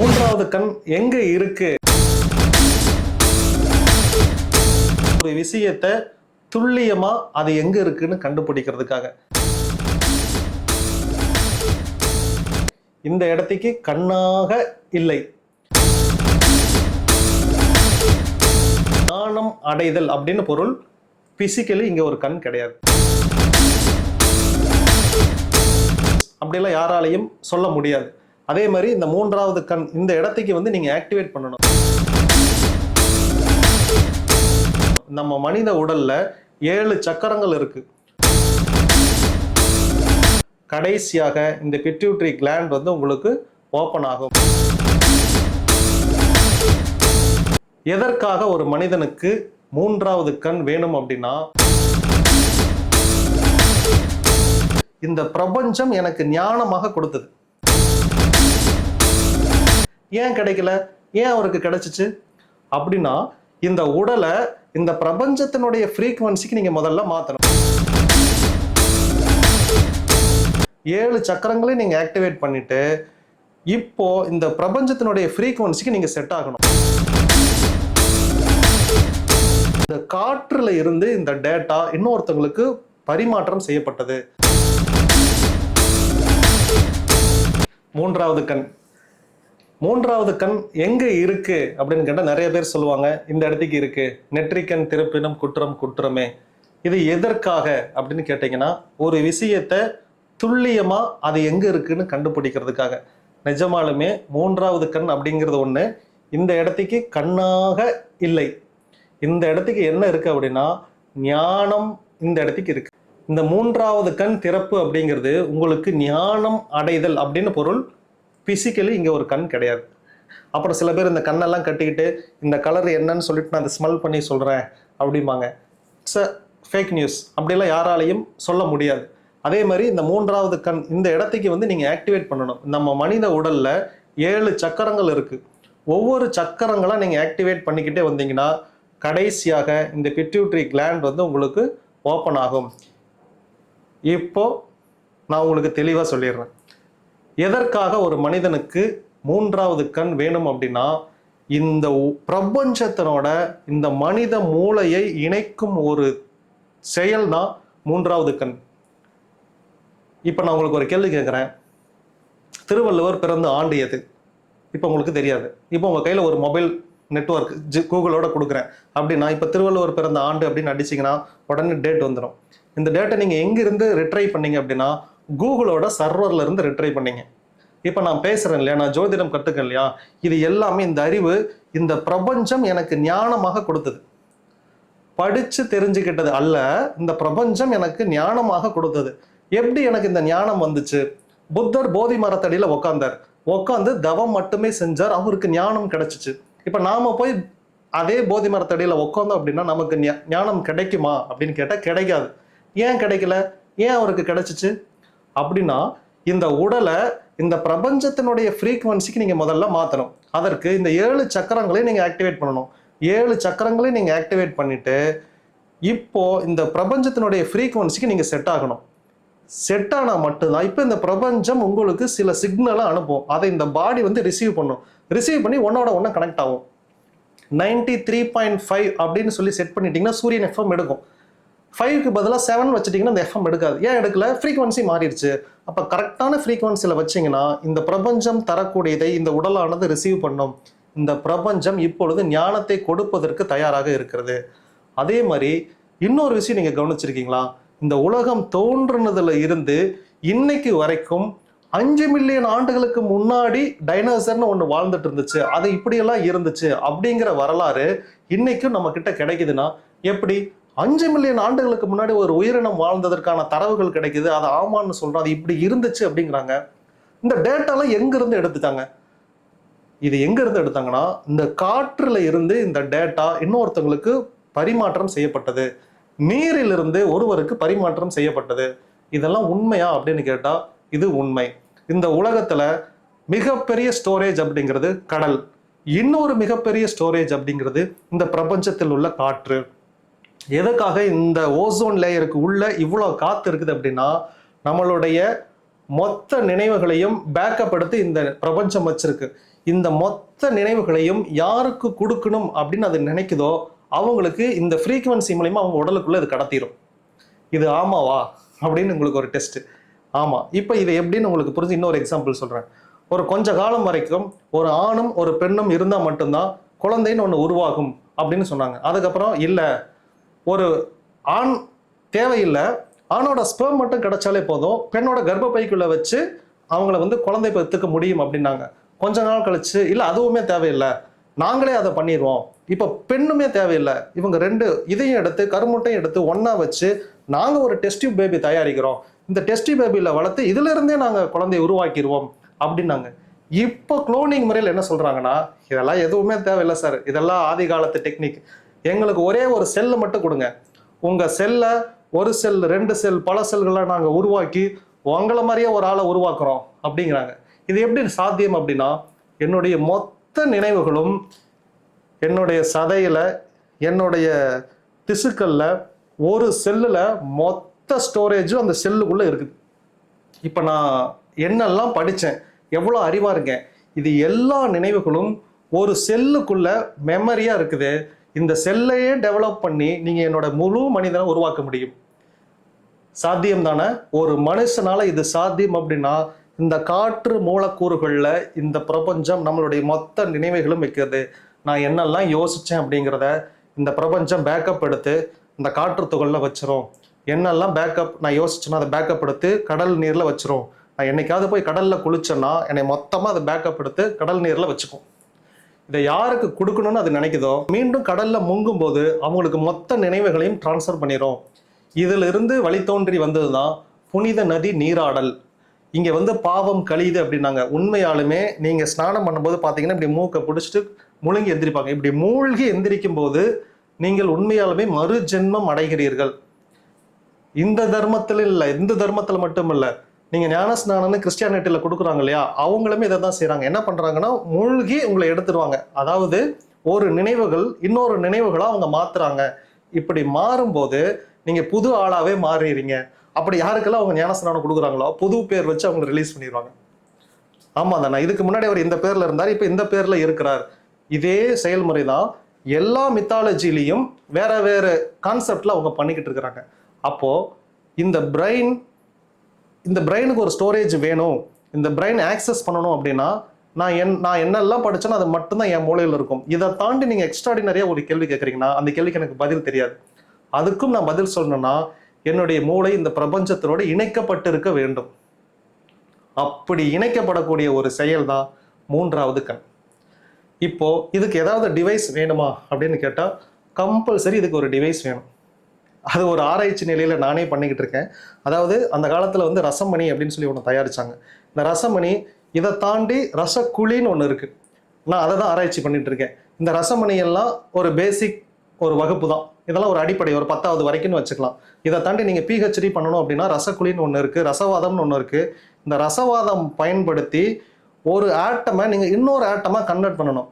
மூன்றாவது கண் எங்க இருக்கு? ஒரு விஷயத்தை துல்லியமா அது எங்க இருக்குன்னு கண்டுபிடிக்கிறதுக்காக. இந்த இடத்துக்கு கண்ணாக இல்லை. ஞானம் அடைதல் அப்படின்னு பொருள் பிசிக்கலி இங்க ஒரு கண் கிடையாது. அப்படிலாம் யாராலையும் சொல்ல முடியாது. அதே மாதிரி இந்த மூன்றாவது கண் இந்த இடத்துக்கு வந்து நீங்கள் ஆக்டிவேட் பண்ணணும். நம்ம மனித உடல்ல ஏழு சக்கரங்கள் இருக்கு. கடைசியாக இந்த பிட்யூட்ரி கிளாண்ட் வந்து உங்களுக்கு ஓப்பன் ஆகும். எதற்காக ஒரு மனிதனுக்கு மூன்றாவது கண் வேணும் அப்படின்னா இந்த பிரபஞ்சம் எனக்கு ஞானமாக கொடுத்தது. ஏன் கிடைக்கல? ஏன் அவருக்கு கிடைச்சிச்சு? அப்படின்னா இந்த உடலை இந்த பிரபஞ்சத்தினுடைய ஃப்ரீக்குவன்சிக்கு நீங்கள் முதல்ல மாற்றணும் ஏழு சக்கரங்களையும் நீங்கள் ஆக்டிவேட் பண்ணிட்டு இப்போ இந்த பிரபஞ்சத்தினுடைய ஃப்ரீக்குவன்சிக்கு நீங்கள் செட் ஆகணும். இந்த காற்றில் இருந்து இந்த டேட்டா இன்னொருத்தவங்களுக்கு பரிமாற்றம் செய்யப்பட்டது. மூன்றாவது கண். மூன்றாவது கண் எங்க இருக்கு அப்படின்னு கேட்டால் நிறைய பேர் சொல்லுவாங்க இந்த இடத்துக்கு இருக்கு. நெற்றிக்கண் திருப்பினும் குற்றம் குற்றமே. இது எதற்காக அப்படின்னு கேட்டீங்கன்னா ஒரு விஷயத்தை துல்லியமா அது எங்க இருக்குன்னு கண்டுபிடிக்கிறதுக்காக. நிஜமாலுமே மூன்றாவது கண் அப்படிங்கிறது ஒண்ணு இந்த இடத்துக்கு கண்ணாக இல்லை. இந்த இடத்துக்கு என்ன இருக்கு அப்படின்னா ஞானம் இந்த இடத்துக்கு இருக்கு. இந்த மூன்றாவது கண் திறப்பு அப்படிங்கிறது உங்களுக்கு ஞானம் அடைதல் அப்படின்னு பொருள் பிசிக்கலி இங்கே ஒரு கண் கிடையாது. அப்புறம் சில பேர் இந்த கண்ணெல்லாம் கட்டிக்கிட்டு இந்த கலர் என்னன்னு சொல்லிட்டு நான் அதை ஸ்மெல் பண்ணி சொல்கிறேன் அப்படிம்பாங்க. இட்ஸ் ஃபேக் நியூஸ் அப்படிலாம் யாராலையும் சொல்ல முடியாது. அதே மாதிரி இந்த மூன்றாவது கண் இந்த இடத்துக்கு வந்து நீங்கள் ஆக்டிவேட் பண்ணணும். நம்ம மனித உடலில் ஏழு சக்கரங்கள் இருக்குது ஒவ்வொரு சக்கரங்களாக நீங்கள் ஆக்டிவேட் பண்ணிக்கிட்டே வந்தீங்கன்னா கடைசியாக இந்த பிட்யூட்ரி கிளாண்ட் வந்து உங்களுக்கு ஓப்பன் ஆகும். இப்போது நான் உங்களுக்கு தெளிவாக சொல்லிடுறேன். எதற்காக ஒரு மனிதனுக்கு மூன்றாவது கண் வேணும் அப்படின்னா இந்த பிரபஞ்சத்தினோட இந்த மனித மூளையை இணைக்கும் ஒரு செயல் தான் மூன்றாவது கண். இப்போ நான் உங்களுக்கு ஒரு கேள்வி கேட்குறேன். திருவள்ளுவர் பிறந்த ஆண்டு எது? இப்போ உங்களுக்கு தெரியாது. இப்போ உங்கள் கையில் ஒரு மொபைல் நெட்ஒர்க் ஜி கூகுளோட கொடுக்குறேன். அப்படின்னா இப்போ திருவள்ளுவர் பிறந்த ஆண்டு அப்படின்னு அடிச்சிங்கன்னா உடனே டேட் வந்துடும் இந்த டேட்டை நீங்கள் எங்கேருந்து ரிட்ரை பண்ணீங்க அப்படின்னா கூகுளோட சர்வர்ல இருந்து ரிட்ரை பண்ணீங்க. இப்போ நான் பேசுகிறேன் இல்லையா? நான் ஜோதிடம் கற்றுக்கேன் இல்லையா? இது எல்லாமே இந்த அறிவு இந்த பிரபஞ்சம் எனக்கு ஞானமாக கொடுத்தது. படித்து தெரிஞ்சுக்கிட்டது அல்ல இந்த பிரபஞ்சம் எனக்கு ஞானமாக கொடுத்தது. எப்படி எனக்கு இந்த ஞானம் வந்துச்சு? புத்தர் போதி மரத்தடியில் உக்காந்தார். உட்காந்து தவம் மட்டுமே செஞ்சார் அவருக்கு ஞானம் கிடைச்சிச்சு. இப்போ நாம் போய் அதே போதி மரத்தடியில் உட்காந்தோம் அப்படின்னா நமக்கு ஞானம் கிடைக்குமா? அப்படின்னு கேட்டால் கிடைக்காது. ஏன் கிடைக்கல? ஏன் அவருக்கு கிடைச்சிச்சு? அப்படின்னா இந்த உடலை இந்த பிரபஞ்சத்தினுடைய ஃப்ரீக்குவன்சிக்கு நீங்கள் முதல்ல மாற்றணும் அதற்கு இந்த ஏழு சக்கரங்களையும் நீங்கள் ஆக்டிவேட் பண்ணணும். ஏழு சக்கரங்களையும் நீங்கள் ஆக்டிவேட் பண்ணிவிட்டு இப்போ இந்த பிரபஞ்சத்தினுடைய ஃப்ரீக்குவன்சிக்கு நீங்கள் செட் ஆகணும். செட் ஆனால் மட்டும்தான் இப்போ இந்த பிரபஞ்சம் உங்களுக்கு சில சிக்னலை அனுப்பும். அதை இந்த பாடி வந்து ரிசீவ் பண்ணும். ரிசீவ் பண்ணி ஒன்னோட ஒன்று கனெக்ட் ஆகும். நைன்டி த்ரீ பாயிண்ட் ஃபைவ் அப்படின்னு சொல்லி செட் பண்ணிட்டீங்கன்னா சூரியன் எஃப்எம் எடுக்கும். ஃபைவ்க்கு பதிலாக செவன் வச்சுட்டிங்கன்னா இந்த எஃப்எம் எடுக்காது. ஏன் எடுக்கல? ஃப்ரீக்வன்சி மாறிடுச்சு. அப்போ கரெக்டான ஃப்ரீக்வன்சியில் வச்சிங்கன்னா இந்த பிரபஞ்சம் தரக்கூடியதை இந்த உடலானது ரிசீவ் பண்ணும். இந்த பிரபஞ்சம் இப்பொழுது ஞானத்தை கொடுப்பதற்கு தயாராக இருக்கிறது. அதே மாதிரி இன்னொரு விஷயம் நீங்கள் கவனிச்சிருக்கீங்களா? இந்த உலகம் தோன்றுனதுல இருந்து இன்னைக்கு வரைக்கும் அஞ்சு மில்லியன் ஆண்டுகளுக்கு முன்னாடி டைனோசர்னு ஒன்று வாழ்ந்துட்டு இருந்துச்சு. அது இப்படியெல்லாம் இருந்துச்சு அப்படிங்கிற வரலாறு இன்னைக்கும் நம்ம கிட்ட கிடைக்குதுன்னா எப்படி? அஞ்சு மில்லியன் ஆண்டுகளுக்கு முன்னாடி ஒரு உயிரினம் வாழ்ந்ததற்கான தரவுகள் கிடைக்குது. அது ஆமான்னு சொல்கிறோம் அது இப்படி இருந்துச்சு அப்படிங்கிறாங்க. இந்த டேட்டாலாம் எங்கேருந்து எடுத்துட்டாங்க? இது எங்கேருந்து எடுத்தாங்கன்னா இந்த காற்றில் இருந்து இந்த டேட்டா இன்னொருத்தவங்களுக்கு பரிமாற்றம் செய்யப்பட்டது. நீரிலிருந்து ஒருவருக்கு பரிமாற்றம் செய்யப்பட்டது. இதெல்லாம் உண்மையா அப்படின்னு கேட்டால் இது உண்மை. இந்த உலகத்தில் மிகப்பெரிய ஸ்டோரேஜ் அப்படிங்கிறது கடல். இன்னொரு மிகப்பெரிய ஸ்டோரேஜ் அப்படிங்கிறது இந்த பிரபஞ்சத்தில் உள்ள காற்று. எதுக்காக இந்த ஓசோன் லேயருக்கு உள்ள இவ்வளோ காத்து இருக்குது அப்படின்னா நம்மளுடைய மொத்த நினைவுகளையும் பேக்கப் எடுத்து இந்த பிரபஞ்சம் வச்சிருக்கு. இந்த மொத்த நினைவுகளையும் யாருக்கு கொடுக்கணும் அப்படின்னு அது நினைக்குதோ அவங்களுக்கு இந்த ஃப்ரீக்குவன்சி மூலிமா அவங்க உடலுக்குள்ள இது கடத்திடும் இது ஆமாவா? அப்படின்னு உங்களுக்கு ஒரு டெஸ்ட் ஆமாம் இப்போ இது எப்படின்னு உங்களுக்கு புரிஞ்சு இன்னொரு எக்ஸாம்பிள் சொல்கிறேன் ஒரு கொஞ்ச காலம் வரைக்கும் ஒரு ஆணும் ஒரு பெண்ணும் இருந்தால் மட்டும்தான் குழந்தைன்னு ஒன்று உருவாகும் அப்படின்னு சொன்னாங்க. அதுக்கப்புறம் இல்லை. ஒரு ஆண் தேவையில்லை ஆணோட ஸ்பேம் மட்டும் கிடைச்சாலே போதும் பெண்ணோட கர்ப்பப்பைக்குள்ளே வச்சு அவங்கள வந்து குழந்தை பெற்றுக்க முடியும் அப்படின்னாங்க. கொஞ்ச நாள் கழிச்சு இல்லை அதுவுமே தேவையில்லை. நாங்களே அதை பண்ணிடுவோம். இப்போ பெண்ணுமே தேவையில்லை. இவங்க ரெண்டு இதையும் எடுத்து கருமுட்டையும் எடுத்து ஒன்றா வச்சு நாங்கள் ஒரு டெஸ்டிவ் பேபி தயாரிக்கிறோம். இந்த டெஸ்டி பேபியில் வளர்த்து இதுல இருந்தே நாங்கள் குழந்தைய உருவாக்கிடுவோம் அப்படின்னாங்க. இப்போ குளோனிங் முறையில் என்ன சொல்கிறாங்கன்னா இதெல்லாம் எதுவுமே தேவையில்லை சார் இதெல்லாம் ஆதி காலத்து டெக்னிக் எங்களுக்கு ஒரே ஒரு செல்லு மட்டும் கொடுங்க. உங்க செல்லை ஒரு செல் ரெண்டு செல் பல செல்களை நாங்கள் உருவாக்கி உங்களை மாதிரியே ஒரு ஆளை உருவாக்குறோம் அப்படிங்கிறாங்க. இது எப்படி சாத்தியம் அப்படின்னா என்னுடைய மொத்த நினைவுகளும் என்னுடைய சதையில என்னுடைய திசுக்கள்ல ஒரு செல்லில் மொத்த ஸ்டோரேஜும் அந்த செல்லுக்குள்ள இருக்குது. இப்போ நான் என்னெல்லாம் படித்தேன் எவ்வளோ அறிவாக இருக்கேன் இது எல்லா நினைவுகளும் ஒரு செல்லுக்குள்ள மெமரியாக இருக்குது. இந்த செல்லையே டெவலப் பண்ணி நீங்கள் என்னோட முழு மனிதனை உருவாக்க முடியும். சாத்தியம் தானே ஒரு மனுஷனால இது சாத்தியம் அப்படின்னா இந்த காற்று மூலக்கூறுகளில் இந்த பிரபஞ்சம் நம்மளுடைய மொத்த நினைவுகளும் வைக்கிறது. நான் என்னெல்லாம் யோசித்தேன் அப்படிங்கிறத இந்த பிரபஞ்சம் பேக்கப் எடுத்து இந்த காற்று துகளில் வச்சிரும். என்னெல்லாம் பேக்கப் நான் யோசிச்சேன்னா அதை பேக்கப் எடுத்து கடல் நீரில் வச்சிரும். நான் என்னைக்காவது போய் கடலில் குளிச்சேன்னா என்னை மொத்தமாக அதை பேக்கப் எடுத்து கடல் நீரில் வச்சுக்கும். இதை யாருக்கு கொடுக்கணும்னு அது நினைக்குதோ மீண்டும் கடல்ல முங்கும் போது அவங்களுக்கு மொத்த நினைவுகளையும் டிரான்ஸ்ஃபர் பண்ணிடும் இதுல இருந்து வழித்தோன்றி தோன்றி வந்ததுதான் புனித நதி நீராடல். இங்க வந்து பாவம் கழியுது அப்படின்னாங்க. உண்மையாலுமே நீங்க ஸ்நானம் பண்ணும்போது பாத்தீங்கன்னா இப்படி மூக்கை பிடிச்சிட்டு முழுங்கி எந்திரிப்பாங்க. இப்படி மூழ்கி எந்திரிக்கும் போது நீங்கள் உண்மையாலுமே மறு ஜென்மம் அடைகிறீர்கள். இந்த தர்மத்தில் இல்லை இந்த தர்மத்தில் மட்டும் இல்லை நீங்க ஞானஸ்நானம்னு கிறிஸ்டியானிட்டியில கொடுக்குறாங்க இல்லையா? அவங்களுமே இதை தான் செய்கிறாங்க என்ன பண்றாங்கன்னா மூழ்கி உங்களை எடுத்துருவாங்க. அதாவது ஒரு நினைவுகள் இன்னொரு நினைவுகளா அவங்க மாத்துறாங்க. இப்படி மாறும்போது நீங்க புது ஆளாவே மாறிடுறீங்க. அப்படி யாருக்கெல்லாம் அவங்க ஞானஸ்நானம் கொடுக்குறாங்களோ புது பேர் வச்சு அவங்க ரிலீஸ் பண்ணிடுவாங்க. ஆமா தானே இதுக்கு முன்னாடி அவர் இந்த பேர்ல இருந்தார் இப்போ இந்த பேர்ல இருக்கிறார். இதே செயல்முறை தான் எல்லா மித்தாலஜிலையும் வேற வேற கான்செப்ட்ல அவங்க பண்ணிக்கிட்டு இருக்கிறாங்க. அப்போ இந்த பிரெயின் இந்த பிரெயினுக்கு ஒரு ஸ்டோரேஜ் வேணும். இந்த பிரெயின் ஆக்சஸ் பண்ணணும் அப்படின்னா நான் என் நான் என்னெல்லாம் படித்தேனோ அது மட்டும்தான் என் மூளையில் இருக்கும். இதை தாண்டி நீங்கள் எக்ஸ்ட்ராடினரியாக ஒரு கேள்வி கேட்குறீங்கன்னா அந்த கேள்விக்கு எனக்கு பதில் தெரியாது. அதுக்கும் நான் பதில் சொல்லணும்னா என்னுடைய மூளை இந்த பிரபஞ்சத்தினோடு இணைக்கப்பட்டிருக்க வேண்டும். அப்படி இணைக்கப்படக்கூடிய ஒரு செயல் தான் மூன்றாவது கண். இப்போது இதுக்கு ஏதாவது டிவைஸ் வேணுமா அப்படின்னு கேட்டால் கம்பல்சரி இதுக்கு ஒரு டிவைஸ் வேணும். அது ஒரு ஆராய்ச்சி நிலையில் நானே பண்ணிக்கிட்டு இருக்கேன். அதாவது அந்த காலத்தில் வந்து ரசமணி அப்படின்னு சொல்லி ஒன்று தயாரித்தாங்க இந்த ரசமணி இதை தாண்டி ரசக்குழின்னு ஒன்று இருக்குது நான் அதை தான் ஆராய்ச்சி பண்ணிகிட்டு இருக்கேன். இந்த ரசமணி எல்லாம் ஒரு பேசிக் ஒரு வகுப்பு தான். இதெல்லாம் ஒரு அடிப்படை ஒரு பத்தாவது வரைக்கும்னு வச்சுக்கலாம். இதை தாண்டி நீங்கள் பிஹெச்டி பண்ணணும் அப்படின்னா ரசக்குழின்னு ஒன்று இருக்குது ரசவாதம்னு ஒன்று இருக்குது இந்த ரசவாதம் பயன்படுத்தி ஒரு ஆட்டமை நீங்கள் இன்னொரு ஆட்டமாக கன்வெர்ட் பண்ணணும்.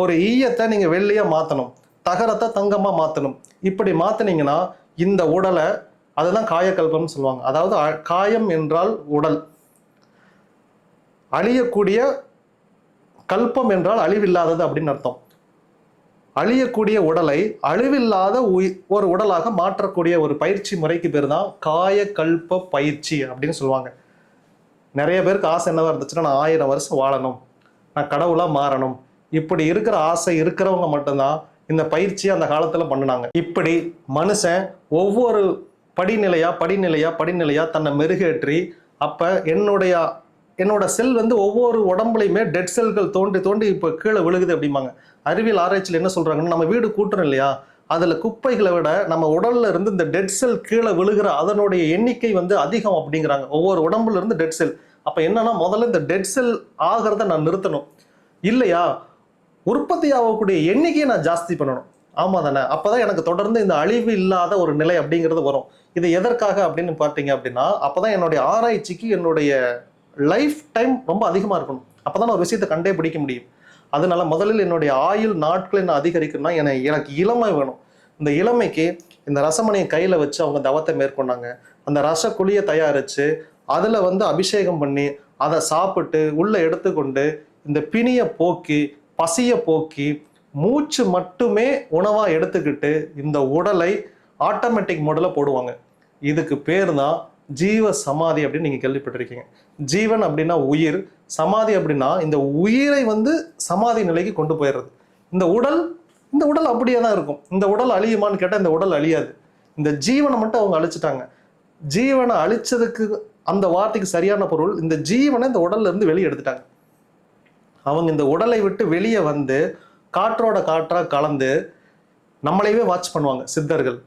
ஒரு ஈயத்தை நீங்கள் வெள்ளியாக மாற்றணும் தகரத்தை தங்கமாக மாற்றணும் இப்படி மாற்றினீங்கன்னா இந்த உடலை அதுதான் காயக்கல்பம்னு சொல்லுவாங்க. அதாவது அ- காயம் என்றால் உடல். அழியக்கூடிய கல்பம் என்றால் அழிவில்லாதது அப்படின்னு அர்த்தம். அழியக்கூடிய உடலை அழிவில்லாத ஒரு உடலாக மாற்றக்கூடிய ஒரு பயிற்சி முறைக்கு பேர் தான் காயக்கல்ப பயிற்சி அப்படின்னு சொல்லுவாங்க. நிறைய பேருக்கு ஆசை என்னவா இருந்துச்சுன்னா நான் ஆயிரம் வருஷம் வாழணும். நான் கடவுளாக மாறணும். இப்படி இருக்கிற ஆசை இருக்கிறவங்க மட்டும்தான் இந்த பயிற்சியை அந்த காலத்தில் பண்ணினாங்க. இப்படி மனுஷன் ஒவ்வொரு படிநிலையா படிநிலையா படிநிலையா தன்னை மெருகேற்றி அப்ப என்னுடைய என்னோட செல் வந்து ஒவ்வொரு உடம்புலையுமே டெட் செல்கள் தோண்டி தோண்டி இப்போ கீழே விழுகுது அப்படிம்பாங்க. அறிவியல் ஆராய்ச்சியில் என்ன சொல்றாங்கன்னா நம்ம வீடு கூட்டுறோம் இல்லையா? அதில் குப்பைகளை விட நம்ம உடல்ல இருந்து இந்த டெட் செல் கீழே விழுகிற அதனுடைய எண்ணிக்கை வந்து அதிகம் அப்படிங்கிறாங்க. ஒவ்வொரு உடம்புல இருந்து டெட் செல் அப்போ என்னன்னா முதல்ல இந்த டெட் செல் ஆகிறத நான் நிறுத்தணும். இல்லையா? உற்பத்தி ஆகக்கூடிய எண்ணிக்கையை நான் ஜாஸ்தி பண்ணணும். ஆமா தானே? அப்பதான் எனக்கு தொடர்ந்து இந்த அழிவு இல்லாத ஒரு நிலை அப்படிங்கிறது வரும். இது எதற்காக அப்படின்னு பார்த்தீங்க அப்படின்னா அப்பதான் என்னுடைய ஆராய்ச்சிக்கு என்னுடைய லைஃப் டைம் ரொம்ப அதிகமா இருக்கணும். அப்பதான் ஒரு விஷயத்தை கண்டே பிடிக்க முடியும். அதனால முதலில் என்னுடைய ஆயுள் நாட்களை நான் அதிகரிக்கணும்னா என- எனக்கு இளமை வேணும். இந்த இளமைக்கு இந்த ரசமணியை கையில வச்சு அவங்க தவத்தை மேற்கொண்டாங்க. அந்த ரசக்குழியை தயாரிச்சு அதுல வந்து அபிஷேகம் பண்ணி அதை சாப்பிட்டு உள்ள எடுத்துக்கொண்டு இந்த பிணியை போக்கி பசியை போக்கி மூச்சு மட்டுமே உணவாக எடுத்துக்கிட்டு இந்த உடலை ஆட்டோமேட்டிக் மோடில் போடுவாங்க. இதுக்கு பேர் தான் ஜீவ சமாதி அப்படின்னு நீங்கள் கேள்விப்பட்டிருக்கீங்க. ஜீவன் அப்படின்னா உயிர் சமாதி அப்படின்னா இந்த உயிரை வந்து சமாதி நிலைக்கு கொண்டு போயிடுறது. இந்த உடல் இந்த உடல் அப்படியே தான் இருக்கும். இந்த உடல் அழியுமான்னு கேட்டால் இந்த உடல் அழியாது. இந்த ஜீவனை மட்டும் அவங்க அழிச்சிட்டாங்க. ஜீவனை அழிச்சதுக்கு அந்த வார்த்தைக்கு சரியான பொருள் இந்த ஜீவனை இந்த உடல்ல இருந்து வெளியே எடுத்துட்டாங்க. அவங்க இந்த உடலை விட்டு வெளியே வந்து காற்றோட காற்றாக கலந்து நம்மளையவே வாட்ச் பண்ணுவாங்க சித்தர்கள்.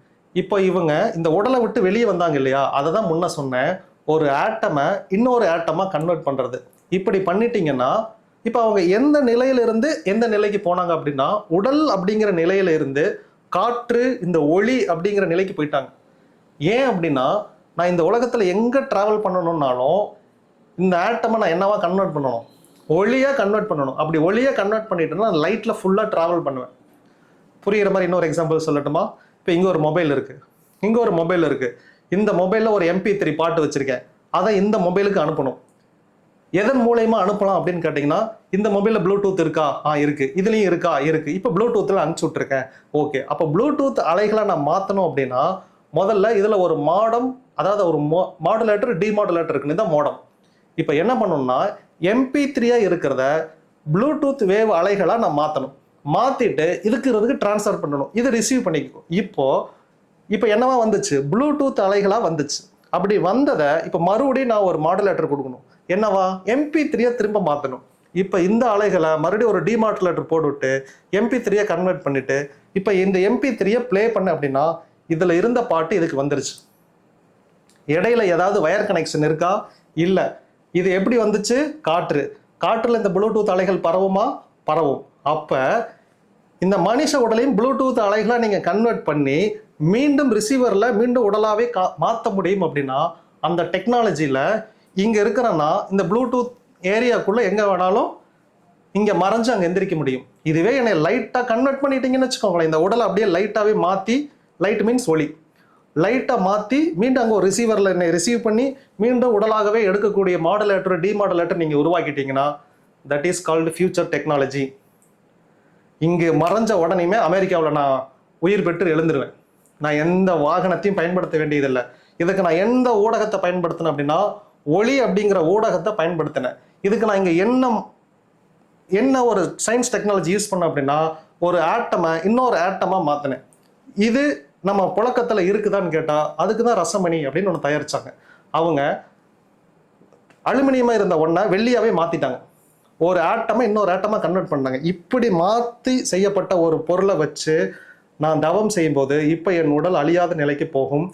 இப்போ இவங்க இந்த உடலை விட்டு வெளியே வந்தாங்க இல்லையா? அதை தான் முன்ன சொன்னேன். ஒரு ஆட்டமை இன்னொரு ஆட்டமாக கன்வெர்ட் பண்ணுறது இப்படி பண்ணிட்டீங்கன்னா இப்போ அவங்க எந்த நிலையிலிருந்து எந்த நிலைக்கு போனாங்க அப்படின்னா உடல் அப்படிங்கிற நிலையிலிருந்து காற்று இந்த ஒளி அப்படிங்கிற நிலைக்கு போயிட்டாங்க. ஏன் அப்படின்னா நான் இந்த உலகத்தில் எங்கே ட்ராவல் பண்ணணும்னாலும் இந்த ஆட்டமை நான் என்னவா கன்வெர்ட் பண்ணணும்? ஒளியாக கன்வெர்ட் பண்ணணும். அப்படி ஒளியாக கன்வெர்ட் பண்ணிட்டேன்னா லைட்டில் ஃபுல்லாக ட்ராவல் பண்ணுவேன். புரியுற மாதிரி இன்னொரு எக்ஸாம்பிள் சொல்லட்டுமா? இப்போ இங்கே ஒரு மொபைல் இருக்குது இங்கே ஒரு மொபைல் இருக்குது இந்த மொபைலில் ஒரு எம்பி த்ரீ பாட்டு வச்சுருக்கேன். அதை இந்த மொபைலுக்கு அனுப்பணும். எதன் மூலயமா அனுப்பலாம் அப்படின்னு கேட்டிங்கன்னா இந்த மொபைலில் ப்ளூடூத் இருக்கா? ஆ இருக்குது இதுலேயும் இருக்கா? இருக்குது இப்போ ப்ளூடூத்தில் அனுப்பிச்சி விட்ருக்கேன் ஓகே அப்போ ப்ளூடூத் அலைகளை நான் மாற்றணும் அப்படின்னா முதல்ல இதில் ஒரு மாடம் அதாவது ஒரு மோ மாடுலேட்டர் டிமாடுலேட்டர் இருக்குன்னு தான் மோடம் இப்போ என்ன பண்ணணும்னா எம்பி த்ரீயாக இருக்கிறத ப்ளூடூத் வேவ் அலைகளாக நான் மாற்றணும் மாற்றிட்டு இருக்கிறதுக்கு ட்ரான்ஸ்ஃபர் பண்ணணும். இது ரிசீவ் பண்ணிக்கோ. இப்போது இப்போ என்னவா வந்துச்சு? ப்ளூடூத் அலைகளாக வந்துச்சு. அப்படி வந்ததை இப்போ மறுபடியும் நான் ஒரு மாடுலேட்டர் கொடுக்கணும். என்னவா? எம்பி த்ரீயை திரும்ப மாற்றணும் இப்போ இந்த அலைகளை மறுபடியும் ஒரு டிமாடுலேட்டர் போட்டுவிட்டு எம்பி த்ரீயை கன்வெர்ட் பண்ணிவிட்டு இப்போ இந்த எம்பி த்ரீயை ப்ளே பண்ண அப்படின்னா இதில் இருந்த பாட்டு இதுக்கு வந்துருச்சு. இடையில ஏதாவது வயர் கனெக்ஷன் இருக்கா? இல்லை. இது எப்படி வந்துச்சு? காற்று. காற்றில் இந்த ப்ளூடூத் அலைகள் பரவுமா? பரவும். அப்போ இந்த மனுஷ உடலையும் ப்ளூடூத் அலைகளை நீங்கள் கன்வெர்ட் பண்ணி மீண்டும் ரிசீவரில் மீண்டும் உடலாகவே கா மாற்ற முடியும் அப்படின்னா அந்த டெக்னாலஜியில் இங்கே இருக்கிறன்னா இந்த ப்ளூடூத் ஏரியாக்குள்ளே எங்கே வேணாலும் இங்கே மறைஞ்சு அங்கே எந்திரிக்க முடியும். இதுவே என்னை லைட்டாக கன்வெர்ட் பண்ணிட்டீங்கன்னு வச்சுக்கோங்களேன். இந்த உடலை அப்படியே லைட்டாகவே மாற்றி லைட் மீன்ஸ் ஒளி. லைட்டை மாற்றி மீண்டும் அங்கே ஒரு ரிசீவரில் என்னை ரிசீவ் பண்ணி மீண்டும் உடலாகவே எடுக்கக்கூடிய மாடலேட்டர் டிமாடலேட்டர் நீங்கள் உருவாக்கிட்டீங்கன்னா that is called future technology இங்கே மறைஞ்ச உடனேயுமே அமெரிக்காவில் நான் உயிர் பெற்று எழுந்துருவேன். நான் எந்த வாகனத்தையும் பயன்படுத்த வேண்டியதில்லை. இதுக்கு நான் எந்த ஊடகத்தை பயன்படுத்தினேன் அப்படின்னா ஒளி அப்படிங்கிற ஊடகத்தை பயன்படுத்தினேன். இதுக்கு நான் இங்கே என்ன என்ன ஒரு சயின்ஸ் டெக்னாலஜி யூஸ் பண்ணேன் அப்படின்னா ஒரு ஆட்டமை இன்னொரு ஆட்டமாக மாற்றினேன் இது நம்ம புழக்கத்தில் இருக்குதான்னு கேட்டால் அதுக்கு தான் ரசமணி அப்படின்னு ஒன்று தயாரித்தாங்க அவங்க அலுமினியமாக இருந்த ஒன்றை வெள்ளியாகவே மாற்றிட்டாங்க ஒரு ஆட்டமாக இன்னொரு ஆட்டமாக கன்வெர்ட் பண்ணாங்க. இப்படி மாற்றி செய்யப்பட்ட ஒரு பொருளை வச்சு நான் தவம் செய்யும்போது இப்போ என் உடல் அழியாத நிலைக்கு போகும்.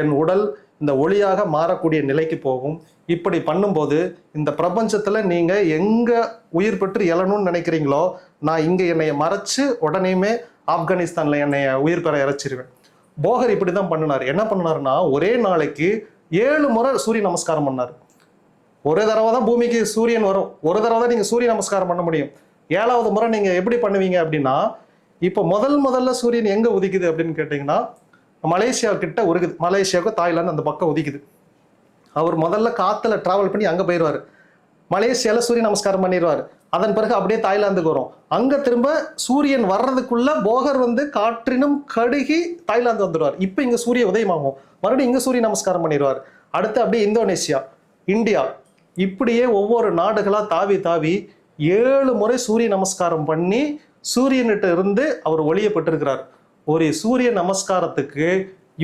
என் உடல் இந்த ஒளியாக மாறக்கூடிய நிலைக்கு போகும். இப்படி பண்ணும்போது இந்த பிரபஞ்சத்தில் நீங்கள் எங்கே உயிர் பெற்று எழணும்னு நினைக்கிறீங்களோ நான் இங்கே என்னையை மறைச்சு உடனேயுமே ஆப்கானிஸ்தானில் என்னைய உயிர் பெற இறச்சிருவேன். போகர் இப்படி தான் பண்ணினார். என்ன பண்ணினார்னா ஒரே நாளைக்கு ஏழு முறை சூரிய நமஸ்காரம் பண்ணார். ஒரு தடவை தான் பூமிக்கு சூரியன் வரும். ஒரு தடவை தான் நீங்கள் சூரிய நமஸ்காரம் பண்ண முடியும். ஏழாவது முறை நீங்கள் எப்படி பண்ணுவீங்க அப்படின்னா இப்போ முதல் முதல்ல சூரியன் எங்கே உதிக்குது அப்படின்னு கேட்டிங்கன்னா மலேசியா கிட்ட உருகுது. மலேசியாவுக்கு தாய்லாந்து அந்த பக்கம் உதிக்குது. அவர் முதல்ல காற்றுல ட்ராவல் பண்ணி அங்கே போயிடுவார் மலேசியாவில் சூரிய நமஸ்காரம் பண்ணிடுவார் அதன் பிறகு அப்படியே தாய்லாந்துக்கு வரும். அங்கே திரும்ப சூரியன் வர்றதுக்குள்ள போகர் வந்து காற்றினும் கடுகி தாய்லாந்து வந்துடுவார். இப்போ இங்கே சூரிய உதயமாகும். மறுபடியும் இங்கே சூரிய நமஸ்காரம் பண்ணிடுவார். அடுத்து அப்படியே இந்தோனேஷியா இந்தியா. இப்படியே ஒவ்வொரு நாடுகளாக தாவி தாவி ஏழு முறை சூரிய நமஸ்காரம் பண்ணி சூரியன்கிட்ட இருந்து அவர் ஒளியப்பட்டிருக்கிறார் ஒரு சூரிய நமஸ்காரத்துக்கு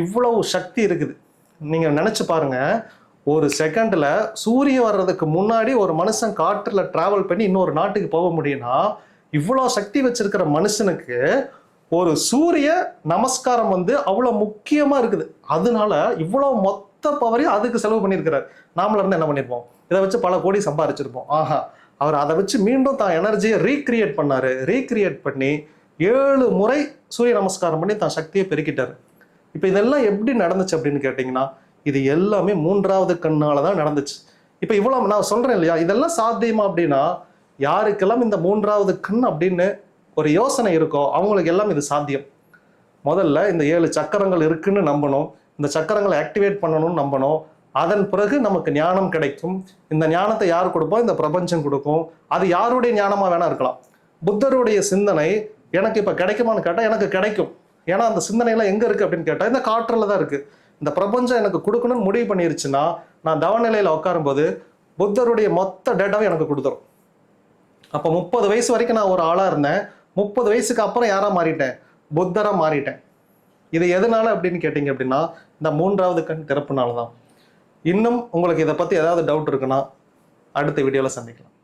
இவ்வளவு சக்தி இருக்குது. நீங்கள் நினச்சி பாருங்க. ஒரு செகண்டில் சூரியன் வர்றதுக்கு முன்னாடி ஒரு மனுஷன் காற்றில் ட்ராவல் பண்ணி இன்னொரு நாட்டுக்கு போக முடியும்னா இவ்வளோ சக்தி வச்சிருக்கிற மனுஷனுக்கு ஒரு சூரிய நமஸ்காரம் வந்து அவ்வளோ முக்கியமாக இருக்குது. அதனால இவ்வளோ மொத்த பவரையும் அதுக்கு செலவு பண்ணியிருக்கிறார். நாமள இருந்து என்ன பண்ணியிருப்போம் இதை வச்சு பல கோடி சம்பாரிச்சிருப்போம். ஆஹா. அவர் அதை வச்சு மீண்டும் தான் எனர்ஜியை ரீக்ரியேட் பண்ணார். ரீக்ரியேட் பண்ணி ஏழு முறை சூரிய நமஸ்காரம் பண்ணி தான் சக்தியை பெருக்கிட்டார். இப்போ இதெல்லாம் எப்படி நடந்துச்சு அப்படின்னு கேட்டிங்கன்னா இது எல்லாமே மூன்றாவது கண்ணால தான் நடந்துச்சு. இப்போ இவ்வளோ நான் சொல்கிறேன் இல்லையா? இதெல்லாம் சாத்தியமா அப்படின்னா யாருக்கெல்லாம் இந்த மூன்றாவது கண் அப்படின்னு ஒரு யோசனை இருக்கோ அவங்களுக்கு எல்லாம் இது சாத்தியம். முதல்ல இந்த ஏழு சக்கரங்கள் இருக்குன்னு நம்பணும். இந்த சக்கரங்களை ஆக்டிவேட் பண்ணணும்னு நம்பணும். அதன் பிறகு நமக்கு ஞானம் கிடைக்கும். இந்த ஞானத்தை யார் கொடுப்போம்? இந்த பிரபஞ்சம் கொடுக்கும். அது யாருடைய ஞானமாக வேணா இருக்கலாம். புத்தருடைய சிந்தனை எனக்கு இப்போ கிடைக்குமான்னு கேட்டால் எனக்கு கிடைக்கும். ஏன்னா அந்த சிந்தனையெல்லாம் எங்கே இருக்குது அப்படின்னு கேட்டால் இந்த காற்றில் தான் இருக்குது இந்த பிரபஞ்சம் எனக்கு கொடுக்கணும்னு முடிவு பண்ணிருச்சுன்னா நான் தவநிலையில் உட்காரும்போது புத்தருடைய மொத்த டேட்டாவும் எனக்கு கொடுத்துரும். அப்போ முப்பது வயசு வரைக்கும் நான் ஒரு ஆளாக இருந்தேன். முப்பது வயசுக்கு அப்புறம் யாராக மாறிட்டேன்? புத்தராக மாறிட்டேன். இது எதனால அப்படின்னு கேட்டிங்க அப்படின்னா இந்த மூன்றாவது கண் திறப்புனால தான் இன்னும் உங்களுக்கு இதை பற்றி ஏதாவது டவுட் இருக்குன்னா அடுத்த வீடியோவில் சந்திக்கலாம்.